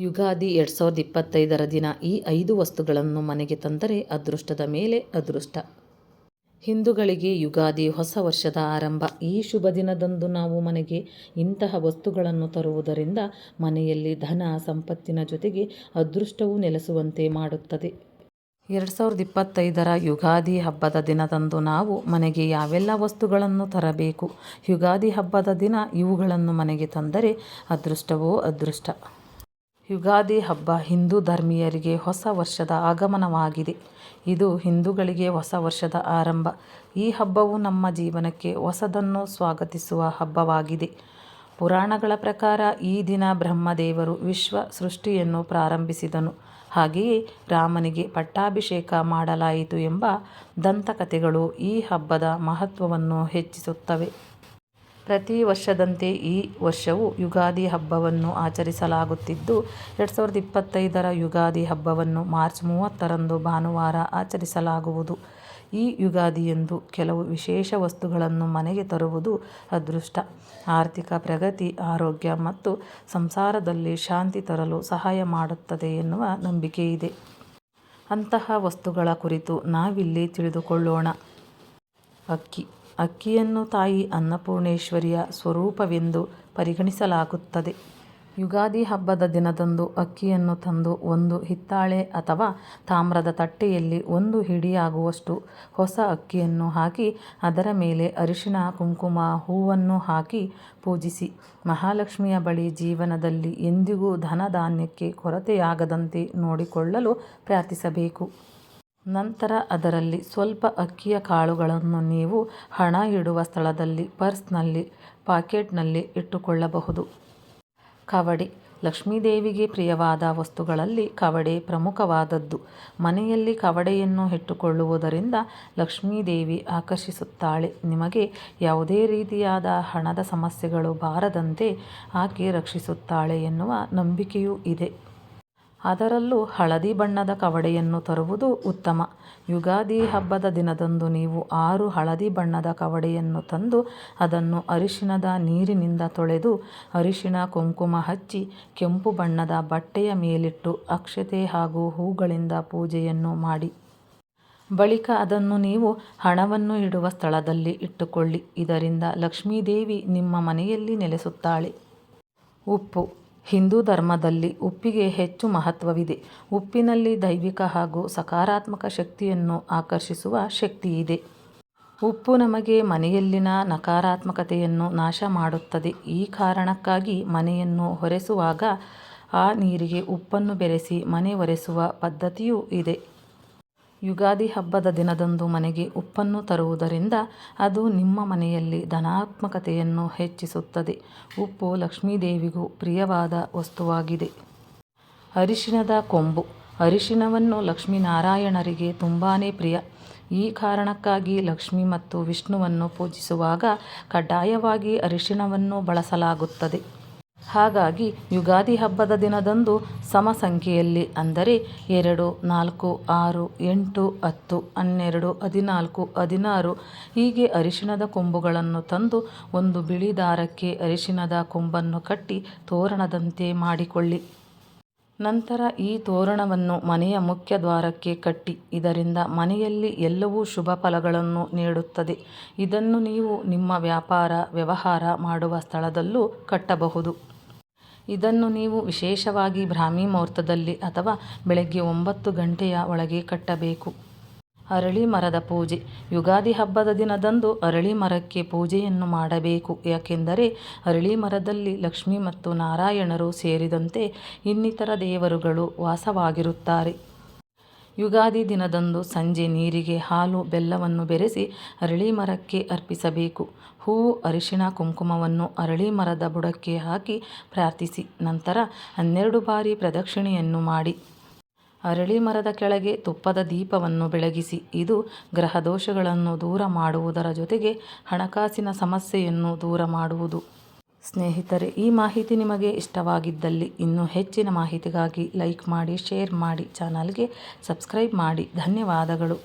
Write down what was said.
ಯುಗಾದಿ ಎರಡು ಸಾವಿರದ ಇಪ್ಪತ್ತೈದರ ದಿನ ಈ ಐದು ವಸ್ತುಗಳನ್ನು ಮನೆಗೆ ತಂದರೆ ಅದೃಷ್ಟದ ಮೇಲೆ ಅದೃಷ್ಟ. ಹಿಂದೂಗಳಿಗೆ ಯುಗಾದಿ ಹೊಸ ವರ್ಷದ ಆರಂಭ. ಈ ಶುಭ ದಿನದಂದು ನಾವು ಮನೆಗೆ ಇಂತಹ ವಸ್ತುಗಳನ್ನು ತರುವುದರಿಂದ ಮನೆಯಲ್ಲಿ ಧನ ಸಂಪತ್ತಿನ ಜೊತೆಗೆ ಅದೃಷ್ಟವೂ ನೆಲೆಸುವಂತೆ ಮಾಡುತ್ತದೆ. ಎರಡು ಸಾವಿರದ ಇಪ್ಪತ್ತೈದರ ಯುಗಾದಿ ಹಬ್ಬದ ದಿನದಂದು ನಾವು ಮನೆಗೆ ಯಾವೆಲ್ಲ ವಸ್ತುಗಳನ್ನು ತರಬೇಕು? ಯುಗಾದಿ ಹಬ್ಬದ ದಿನ ಇವುಗಳನ್ನು ಮನೆಗೆ ತಂದರೆ ಅದೃಷ್ಟವೋ ಅದೃಷ್ಟ? ಯುಗಾದಿ ಹಬ್ಬ ಹಿಂದೂ ಧರ್ಮೀಯರಿಗೆ ಹೊಸ ವರ್ಷದ ಆಗಮನವಾಗಿದೆ. ಇದು ಹಿಂದೂಗಳಿಗೆ ಹೊಸ ವರ್ಷದ ಆರಂಭ. ಈ ಹಬ್ಬವು ನಮ್ಮ ಜೀವನಕ್ಕೆ ಹೊಸದನ್ನು ಸ್ವಾಗತಿಸುವ ಹಬ್ಬವಾಗಿದೆ. ಪುರಾಣಗಳ ಪ್ರಕಾರ ಈ ದಿನ ಬ್ರಹ್ಮದೇವರು ವಿಶ್ವ ಸೃಷ್ಟಿಯನ್ನು ಪ್ರಾರಂಭಿಸಿದನು. ಹಾಗೆಯೇ ರಾಮನಿಗೆ ಪಟ್ಟಾಭಿಷೇಕ ಮಾಡಲಾಯಿತು ಎಂಬ ದಂತಕಥೆಗಳು ಈ ಹಬ್ಬದ ಮಹತ್ವವನ್ನು ಹೆಚ್ಚಿಸುತ್ತವೆ. ಪ್ರತಿ ವರ್ಷದಂತೆ ಈ ವರ್ಷವೂ ಯುಗಾದಿ ಹಬ್ಬವನ್ನು ಆಚರಿಸಲಾಗುತ್ತಿದ್ದು, ಎರಡು ಸಾವಿರದ ಇಪ್ಪತ್ತೈದರ ಯುಗಾದಿ ಹಬ್ಬವನ್ನು ಮಾರ್ಚ್ ಮೂವತ್ತರಂದು ಭಾನುವಾರ ಆಚರಿಸಲಾಗುವುದು. ಈ ಯುಗಾದಿಯಂದು ಕೆಲವು ವಿಶೇಷ ವಸ್ತುಗಳನ್ನು ಮನೆಗೆ ತರುವುದು ಅದೃಷ್ಟ. ಆರ್ಥಿಕ ಪ್ರಗತಿ, ಆರೋಗ್ಯ ಮತ್ತು ಸಂಸಾರದಲ್ಲಿ ಶಾಂತಿ ತರಲು ಸಹಾಯ ಮಾಡುತ್ತದೆ ಎನ್ನುವ ನಂಬಿಕೆ ಇದೆ. ಅಂತಹ ವಸ್ತುಗಳ ಕುರಿತು ನಾವಿಲ್ಲಿ ತಿಳಿದುಕೊಳ್ಳೋಣ. ಅಕ್ಕಿ. ಅಕ್ಕಿಯನ್ನು ತಾಯಿ ಅನ್ನಪೂರ್ಣೇಶ್ವರಿಯ ಸ್ವರೂಪವೆಂದು ಪರಿಗಣಿಸಲಾಗುತ್ತದೆ. ಯುಗಾದಿ ಹಬ್ಬದ ದಿನದಂದು ಅಕ್ಕಿಯನ್ನು ತಂದು ಒಂದು ಹಿತ್ತಾಳೆ ಅಥವಾ ತಾಮ್ರದ ತಟ್ಟೆಯಲ್ಲಿ ಒಂದು ಹಿಡಿಯಾಗುವಷ್ಟು ಹೊಸ ಅಕ್ಕಿಯನ್ನು ಹಾಕಿ, ಅದರ ಮೇಲೆ ಅರಿಶಿಣ, ಕುಂಕುಮ, ಹೂವನ್ನು ಹಾಕಿ ಪೂಜಿಸಿ. ಮಹಾಲಕ್ಷ್ಮಿಯ ಬಳಿ ಜೀವನದಲ್ಲಿ ಎಂದಿಗೂ ಧನಧಾನ್ಯಕ್ಕೆ ಕೊರತೆಯಾಗದಂತೆ ನೋಡಿಕೊಳ್ಳಲು ಪ್ರಾರ್ಥಿಸಬೇಕು. ನಂತರ ಅದರಲ್ಲಿ ಸ್ವಲ್ಪ ಅಕ್ಕಿಯ ಕಾಳುಗಳನ್ನು ನೀವು ಹಣ ಇಡುವ ಸ್ಥಳದಲ್ಲಿ, ಪರ್ಸ್ನಲ್ಲಿ, ಪಾಕೆಟ್ನಲ್ಲಿ ಇಟ್ಟುಕೊಳ್ಳಬಹುದು. ಕವಡೆ. ಲಕ್ಷ್ಮೀದೇವಿಗೆ ಪ್ರಿಯವಾದ ವಸ್ತುಗಳಲ್ಲಿ ಕವಡೆ ಪ್ರಮುಖವಾದದ್ದು. ಮನೆಯಲ್ಲಿ ಕವಡೆಯನ್ನು ಇಟ್ಟುಕೊಳ್ಳುವುದರಿಂದ ಲಕ್ಷ್ಮೀದೇವಿ ಆಕರ್ಷಿಸುತ್ತಾಳೆ. ನಿಮಗೆ ಯಾವುದೇ ರೀತಿಯಾದ ಹಣದ ಸಮಸ್ಯೆಗಳು ಬಾರದಂತೆ ಆಕೆ ರಕ್ಷಿಸುತ್ತಾಳೆ ಎನ್ನುವ ನಂಬಿಕೆಯೂ ಇದೆ. ಅದರಲ್ಲೂ ಹಳದಿ ಬಣ್ಣದ ಕವಡೆಯನ್ನು ತರುವುದು ಉತ್ತಮ. ಯುಗಾದಿ ಹಬ್ಬದ ದಿನದಂದು ನೀವು ಆರು ಹಳದಿ ಬಣ್ಣದ ಕವಡೆಯನ್ನು ತಂದು ಅದನ್ನು ಅರಿಶಿಣದ ನೀರಿನಿಂದ ತೊಳೆದು ಅರಿಶಿಣ ಕುಂಕುಮ ಹಚ್ಚಿ ಕೆಂಪು ಬಣ್ಣದ ಬಟ್ಟೆಯ ಮೇಲಿಟ್ಟು ಅಕ್ಷತೆ ಹಾಗೂ ಹೂಗಳಿಂದ ಪೂಜೆಯನ್ನು ಮಾಡಿ. ಬಳಿಕ ಅದನ್ನು ನೀವು ಹಣವನ್ನು ಇಡುವ ಸ್ಥಳದಲ್ಲಿ ಇಟ್ಟುಕೊಳ್ಳಿ. ಇದರಿಂದ ಲಕ್ಷ್ಮೀದೇವಿ ನಿಮ್ಮ ಮನೆಯಲ್ಲಿ ನೆಲೆಸುತ್ತಾಳೆ. ಉಪ್ಪು. ಹಿಂದೂ ಧರ್ಮದಲ್ಲಿ ಉಪ್ಪಿಗೆ ಹೆಚ್ಚು ಮಹತ್ವವಿದೆ. ಉಪ್ಪಿನಲ್ಲಿ ದೈವಿಕ ಹಾಗೂ ಸಕಾರಾತ್ಮಕ ಶಕ್ತಿಯನ್ನು ಆಕರ್ಷಿಸುವ ಶಕ್ತಿಯಿದೆ. ಉಪ್ಪು ನಮಗೆ ಮನೆಯಲ್ಲಿನ ನಕಾರಾತ್ಮಕತೆಯನ್ನು ನಾಶ ಮಾಡುತ್ತದೆ. ಈ ಕಾರಣಕ್ಕಾಗಿ ಮನೆಯನ್ನು ಹೊರೆಸುವಾಗ ಆ ನೀರಿಗೆ ಉಪ್ಪನ್ನು ಬೆರೆಸಿ ಮನೆ ಒರೆಸುವ ಪದ್ಧತಿಯೂ ಇದೆ. ಯುಗಾದಿ ಹಬ್ಬದ ದಿನದಂದು ಮನೆಗೆ ಉಪ್ಪನ್ನು ತರುವುದರಿಂದ ಅದು ನಿಮ್ಮ ಮನೆಯಲ್ಲಿ ಧನಾತ್ಮಕತೆಯನ್ನು ಹೆಚ್ಚಿಸುತ್ತದೆ. ಉಪ್ಪು ಲಕ್ಷ್ಮೀದೇವಿಗೂ ಪ್ರಿಯವಾದ ವಸ್ತುವಾಗಿದೆ. ಅರಿಶಿಣದ ಕೊಂಬು. ಅರಿಶಿಣವನ್ನು ಲಕ್ಷ್ಮೀನಾರಾಯಣರಿಗೆ ತುಂಬಾ ಪ್ರಿಯ. ಈ ಕಾರಣಕ್ಕಾಗಿ ಲಕ್ಷ್ಮಿ ಮತ್ತು ವಿಷ್ಣುವನ್ನು ಪೂಜಿಸುವಾಗ ಕಡ್ಡಾಯವಾಗಿ ಅರಿಶಿಣವನ್ನು ಬಳಸಲಾಗುತ್ತದೆ. ಹಾಗಾಗಿ ಯುಗಾದಿ ಹಬ್ಬದ ದಿನದಂದು ಸಮ ಸಂಖ್ಯೆಯಲ್ಲಿ ಅಂದರೆ ಎರಡು, ನಾಲ್ಕು, ಆರು, ಎಂಟು, ಹತ್ತು, ಹನ್ನೆರಡು, ಹದಿನಾಲ್ಕು, ಹದಿನಾರು ಹೀಗೆ ಅರಿಶಿಣದ ಕೊಂಬುಗಳನ್ನು ತಂದು ಒಂದು ಬಿಳಿ ದಾರಕ್ಕೆ ಅರಿಶಿಣದ ಕೊಂಬನ್ನು ಕಟ್ಟಿ ತೋರಣದಂತೆ ಮಾಡಿಕೊಳ್ಳಿ. ನಂತರ ಈ ತೋರಣವನ್ನು ಮನೆಯ ಮುಖ್ಯ ದ್ವಾರಕ್ಕೆ ಕಟ್ಟಿ, ಇದರಿಂದ ಮನೆಯಲ್ಲಿ ಎಲ್ಲವೂ ಶುಭ ಫಲಗಳನ್ನು ನೀಡುತ್ತದೆ. ಇದನ್ನು ನೀವು ನಿಮ್ಮ ವ್ಯಾಪಾರ, ವ್ಯವಹಾರ ಮಾಡುವ ಸ್ಥಳದಲ್ಲೂ ಕಟ್ಟಬಹುದು. ಇದನ್ನು ನೀವು ವಿಶೇಷವಾಗಿ ಬ್ರಾಹ್ಮಿ ಮುಹೂರ್ತದಲ್ಲಿ ಅಥವಾ ಬೆಳಗ್ಗೆ ಒಂಬತ್ತು ಗಂಟೆಯ ಒಳಗೆ ಕಟ್ಟಬೇಕು. ಅರಳಿ ಮರದ ಪೂಜೆ. ಯುಗಾದಿ ಹಬ್ಬದ ದಿನದಂದು ಅರಳಿ ಮರಕ್ಕೆ ಪೂಜೆಯನ್ನು ಮಾಡಬೇಕು. ಯಾಕೆಂದರೆ ಅರಳಿ ಮರದಲ್ಲಿ ಲಕ್ಷ್ಮಿ ಮತ್ತು ನಾರಾಯಣರು ಸೇರಿದಂತೆ ಇನ್ನಿತರ ದೇವರುಗಳು ವಾಸವಾಗಿರುತ್ತಾರೆ. ಯುಗಾದಿ ದಿನದಂದು ಸಂಜೆ ನೀರಿಗೆ ಹಾಲು, ಬೆಲ್ಲವನ್ನು ಬೆರೆಸಿ ಅರಳಿ ಮರಕ್ಕೆ ಅರ್ಪಿಸಬೇಕು. ಹೂವು, ಅರಿಶಿಣ, ಕುಂಕುಮವನ್ನು ಅರಳಿ ಮರದ ಬುಡಕ್ಕೆ ಹಾಕಿ ಪ್ರಾರ್ಥಿಸಿ. ನಂತರ ಹನ್ನೆರಡು ಬಾರಿ ಪ್ರದಕ್ಷಿಣೆಯನ್ನು ಮಾಡಿ. ಅರಳಿ ಮರದ ಕೆಳಗೆ ತುಪ್ಪದ ದೀಪವನ್ನು ಬೆಳಗಿಸಿ, ಇದು ಗ್ರಹ ದೋಷಗಳನ್ನು ದೂರ ಮಾಡುವುದರ ಜೊತೆಗೆ ಹಣಕಾಸಿನ ಸಮಸ್ಯೆಯನ್ನು ದೂರ ಮಾಡುವುದು. ಸ್ನೇಹಿತರೆ, ಈ ಮಾಹಿತಿ ನಿಮಗೆ ಇಷ್ಟವಾಗಿದ್ದಲ್ಲಿ ಇನ್ನೂ ಹೆಚ್ಚಿನ ಮಾಹಿತಿಗಾಗಿ ಲೈಕ್ ಮಾಡಿ, ಶೇರ್ ಮಾಡಿ, ಚಾನಲ್ಗೆ ಸಬ್ಸ್ಕ್ರೈಬ್ ಮಾಡಿ. ಧನ್ಯವಾದಗಳು.